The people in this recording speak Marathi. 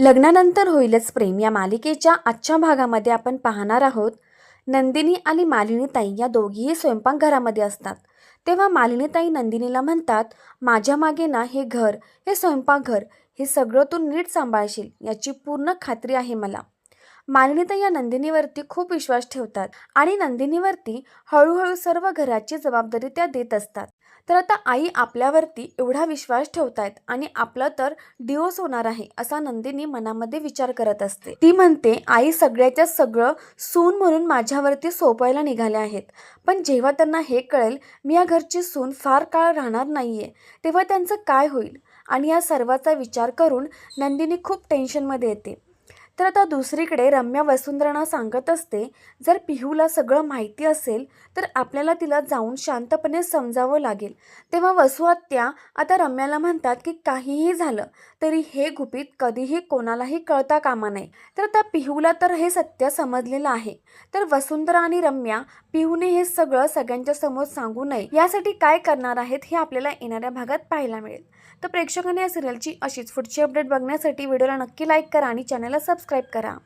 लग्नानंतर होईलच प्रेम. या मालिकेच्या आजच्या भागामध्ये आपण पाहणार आहोत नंदिनी आणि मालिनीताई या दोघीही स्वयंपाकघरामध्ये असतात. तेव्हा मालिनीताई नंदिनीला म्हणतात माझ्या मागे ना हे घर हे स्वयंपाकघर हे सगळं तू नीट सांभाळशील याची पूर्ण खात्री आहे मला. मालिनीताई या नंदिनीवरती खूप विश्वास ठेवतात आणि नंदिनीवरती हळूहळू सर्व घराची जबाबदारी त्या देत असतात. तर आता आई आपल्यावरती एवढा विश्वास ठेवतायत आणि आपलं तर डिओस होणार आहे असा नंदिनी मनामध्ये विचार करत असते. ती म्हणते आई सगळ्याच्या सगळं सून म्हणून माझ्यावरती सोपायला निघाल्या आहेत. पण जेव्हा त्यांना हे कळेल मी या घरची सून फार काळ राहणार नाहीये तेव्हा त्यांचं काय होईल? आणि या सर्वाचा विचार करून नंदिनी खूप टेन्शनमध्ये येते. तर आता दुसरीकडे रम्या वसुंधरांना सांगत असते जर पिहूला सगळं माहिती असेल तर आपल्याला तिला जाऊन शांतपणे समजावं लागेल. तेव्हा वसुहत्या आता रम्याला म्हणतात की काहीही झालं तरी हे गुपित कधीही कोणालाही कळता कामा नये. तर त्या पिहूला तर हे सत्य समजलेलं आहे. तर वसुंधरा आणि रम्या पिहूने हे सगळं सगळ्यांच्या समोर सांगू नये. यासाठी काय करणार आहेत हे आपल्याला येणाऱ्या भागात पाहायला मिळेल. तर प्रेक्षकांनी या सिरियलची अशीच पुढची अपडेट बघण्यासाठी व्हिडिओला नक्की लाईक करा आणि चॅनलला सबस्क्राईब करा.